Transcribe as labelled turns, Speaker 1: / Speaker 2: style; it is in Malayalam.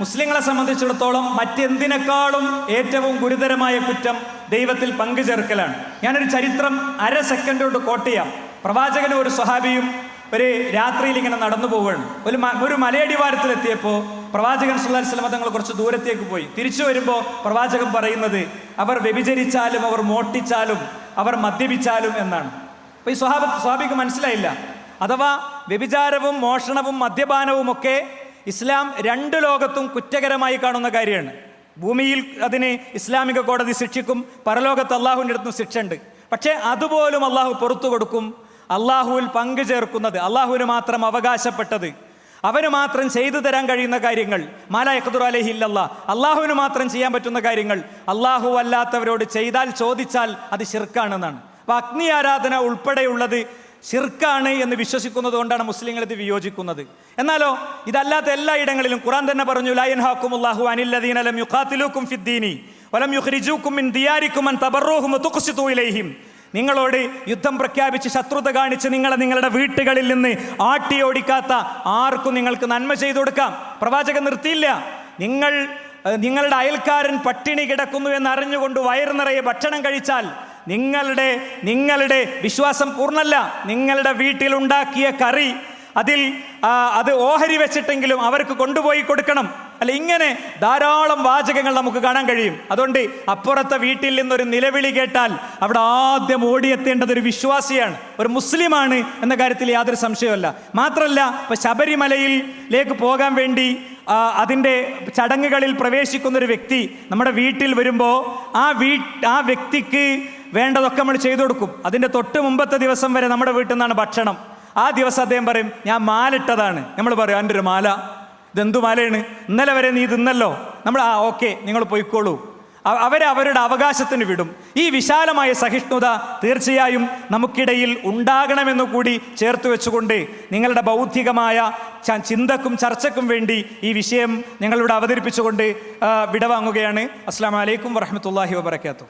Speaker 1: മുസ്ലിങ്ങളെ സംബന്ധിച്ചിടത്തോളം മറ്റെന്തിനേക്കാളും ഏറ്റവും ഗുരുതരമായ കുറ്റം ദൈവത്തിൽ പങ്കുചേർക്കലാണ്. ഞാനൊരു ചരിത്രം അര സെക്കൻഡ് കൊണ്ട് കോട്ട് ചെയ്യാം. പ്രവാചകനും ഒരു സ്വഹാബിയും ഒരു രാത്രിയിൽ ഇങ്ങനെ നടന്നു പോവുകയാണ്. ഒരു ഒരു മലയടിവാരത്തിലെത്തിയപ്പോൾ പ്രവാചകൻ സുല്ലാ സ്വലമ തങ്ങൾ കുറച്ച് ദൂരത്തേക്ക് പോയി. തിരിച്ചു വരുമ്പോൾ പ്രവാചകൻ പറയുന്നത് അവർ വ്യഭിചരിച്ചാലും അവർ മോട്ടിച്ചാലും അവർ മദ്യപിച്ചാലും എന്നാണ്. അപ്പോൾ ഈ സ്വഹാബ സ്വാഭിക്ക് മനസ്സിലായില്ല. അഥവാ വ്യഭിചാരവും മോഷണവും മദ്യപാനവും ഒക്കെ ഇസ്ലാം രണ്ട് ലോകത്തും കുറ്റകരമായി കാണുന്ന കാര്യമാണ്. ഭൂമിയിൽ അതിന് ഇസ്ലാമിക കോടതി ശിക്ഷിക്കും പരലോകത്ത് അള്ളാഹുവിന്റെ അടുത്തും ശിക്ഷ ഉണ്ട് പക്ഷേ അതുപോലും അള്ളാഹു പുറത്തു കൊടുക്കും. അള്ളാഹുവിൽ പങ്കു ചേർക്കുന്നത് അള്ളാഹുവിന് മാത്രം അവകാശപ്പെട്ടത് അവന് മാത്രം ചെയ്തു തരാൻ കഴിയുന്ന കാര്യങ്ങൾ മാല എഖദുർ അലഹി ഇല്ലല്ലാ അള്ളാഹുവിന് മാത്രം ചെയ്യാൻ പറ്റുന്ന കാര്യങ്ങൾ അള്ളാഹു അല്ലാത്തവരോട് ചെയ്താൽ ചോദിച്ചാൽ അത് ശിർക്കാണെന്നാണ്. അപ്പോൾ അഗ്നി ആരാധന ഉൾപ്പെടെയുള്ളത് ഷിർക്കാണ് എന്ന് വിശ്വസിക്കുന്നത് കൊണ്ടാണ് മുസ്ലിങ്ങൾ ഇത് വിയോജിക്കുന്നത്. എന്നാലോ ഇതല്ലാത്ത എല്ലാ ഇടങ്ങളിലും ഖുറാൻ തന്നെ പറഞ്ഞു ലയൻ ഹാക്കുമുല്ലാഹു അനില്ലദീന ലം യുഖാത്തിലൂക്കും ഫിദ്ദീനി വലം യുഹ്രിജൂക്കും മിൻ ദിയാരിക്കും അൻ തബറൂഹും ഇലൈഹിം. നിങ്ങളോട് യുദ്ധം പ്രഖ്യാപിച്ച് ശത്രുത കാണിച്ച് നിങ്ങളെ നിങ്ങളുടെ വീട്ടുകളിൽ നിന്ന് ആട്ടി ഓടിക്കാത്ത ആർക്കും നിങ്ങൾക്ക് നന്മ ചെയ്തു കൊടുക്കാം. പ്രവാചകൻ നിർത്തിയില്ല. നിങ്ങൾ നിങ്ങളുടെ അയൽക്കാരൻ പട്ടിണി കിടക്കുന്നു എന്ന് അറിഞ്ഞുകൊണ്ട് വയറു നിറയെ ഭക്ഷണം കഴിച്ചാൽ നിങ്ങളുടെ നിങ്ങളുടെ വിശ്വാസം പൂർണല്ല. നിങ്ങളുടെ വീട്ടിലുണ്ടാക്കിയ കറി അതിൽ അത് ഓഹരി വെച്ചിട്ടെങ്കിലും അവർക്ക് കൊണ്ടുപോയി കൊടുക്കണം. അല്ല ഇങ്ങനെ ധാരാളം വാചകങ്ങൾ നമുക്ക് കാണാൻ കഴിയും. അതുകൊണ്ട് അപ്പുറത്തെ വീട്ടിൽ നിന്നൊരു നിലവിളി കേട്ടാൽ അവിടെ ആദ്യം ഓടിയെത്തേണ്ടത് ഒരു വിശ്വാസിയാണ്. ഒരു മുസ്ലിമാണ് എന്ന കാര്യത്തിൽ യാതൊരു സംശയമല്ല. മാത്രമല്ല ഇപ്പം ശബരിമലയിലേക്ക് പോകാൻ വേണ്ടി അതിന്റെ ചടങ്ങുകളിൽ പ്രവേശിക്കുന്ന ഒരു വ്യക്തി നമ്മുടെ വീട്ടിൽ വരുമ്പോൾ ആ വീ ആ വ്യക്തിക്ക് വേണ്ടതൊക്കെ നമ്മൾ ചെയ്തു കൊടുക്കും. അതിന്റെ തൊട്ട് മുമ്പത്തെ ദിവസം വരെ നമ്മുടെ വീട്ടിൽ നിന്നാണ് ഭക്ഷണം. ആ ദിവസം അദ്ദേഹം പറയും ഞാൻ മാലിട്ടതാണ്. നമ്മൾ പറയും എന്റെ ഒരു മാല. ഇതെന്തു മാലയാണ്? ഇന്നലെ വരെ നീ തിന്നല്ലോ. നമ്മൾ ആ ഓക്കെ നിങ്ങൾ പോയിക്കോളൂ. അവരെ അവരുടെ അവകാശത്തിന് വിടും. ഈ വിശാലമായ സഹിഷ്ണുത തീർച്ചയായും നമുക്കിടയിൽ ഉണ്ടാകണമെന്ന് കൂടി ചേർത്ത് വെച്ചുകൊണ്ട് നിങ്ങളുടെ ബൗദ്ധികമായ ചിന്തക്കും ചർച്ചക്കും വേണ്ടി ഈ വിഷയം ഞങ്ങളിവിടെ അവതരിപ്പിച്ചുകൊണ്ട് വിടവാങ്ങുകയാണ്. അസ്സാം വലൈക്കും വറഹമത്തല്ലാഹി വാബർക്കാത്തു